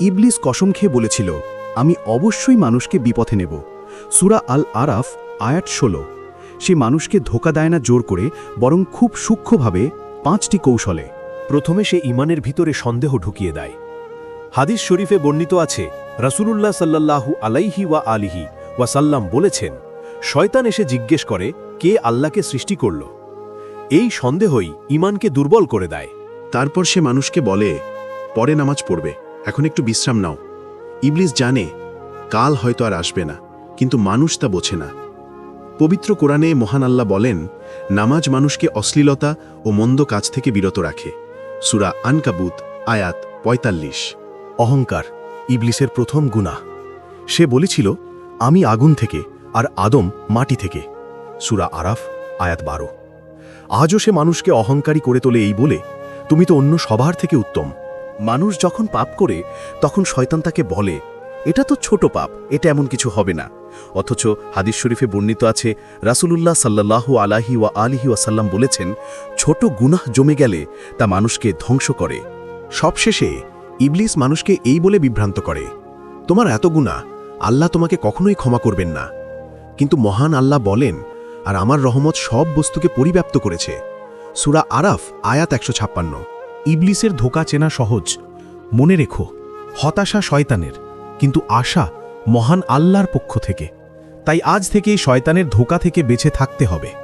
ইবলিস কসম খেয়ে বলেছিল, আমি অবশ্যই মানুষকে বিপথে নেব। সুরা আল আরাফ আয়াত ষোলো। সে মানুষকে ধোকা দেয় না জোর করে, বরং খুব সূক্ষ্মভাবে পাঁচটি কৌশলে। প্রথমে সে ইমানের ভিতরে সন্দেহ ঢুকিয়ে দেয়। হাদিস শরীফে বর্ণিত আছে, রাসূলুল্লাহ সাল্লাল্লাহু আলাইহি ওয়া আলিহি ওয়াসাল্লাম বলেছেন, শয়তান এসে জিজ্ঞেস করে, কে আল্লাহকে সৃষ্টি করল? এই সন্দেহই ইমানকে দুর্বল করে দেয়। তারপর সে মানুষকে বলে, পরে নামাজ পড়বে। এখন একটু বিশ্রাম নাও। ইবলিস জানে, কাল হয়তো আর আসবে না, কিন্তু মানুষ তা বোঝে না। পবিত্র কোরআনে মহান আল্লাহ বলেন, নামাজ মানুষকে অশ্লীলতা ও মন্দ কাজ থেকে বিরত রাখে। সুরা আনকাবুত, আয়াত পঁয়তাল্লিশ। অহংকার ইবলিসের প্রথম গুণা সে বলেছিল, আমি আগুন থেকে আর আদম মাটি থেকে। সুরা আরাফ, আয়াত বারো। আজও সে মানুষকে অহংকারী করে তোলে এই বলে, তুমি তো অন্য সবার থেকে উত্তম। মানুষ যখন পাপ করে, তখন শয়তান তাকে বলে, এটা তো ছোট পাপ, এটা এমন কিছু হবে না। অথচ হাদিস শরীফে বর্ণিত আছে, রাসূলুল্লাহ সাল্লাল্লাহু আলাহি ওয়া আলিহি ওয়াসাল্লাম বলেছেন, ছোট গুনাহ জমে গেলে তা মানুষকে ধ্বংস করে। সবশেষে ইবলিস মানুষকে এই বলে বিভ্রান্ত করে, তোমার এত গুণা আল্লাহ তোমাকে কখনোই ক্ষমা করবেন না। কিন্তু মহান আল্লাহ বলেন, আর আমার রহমত সব বস্তুকে পরিব্যাপ্ত করেছে। সুরা আরাফ, আয়াত একশো ছাপ্পান্ন। ইবলিসের ধোকা চেনা সহজ। মনে রেখো, হতাশা শয়তানের, কিন্তু আশা মহান আল্লাহর পক্ষ থেকে। তাই আজ থেকে শয়তানের ধোকা থেকে বেঁচে থাকতে হবে।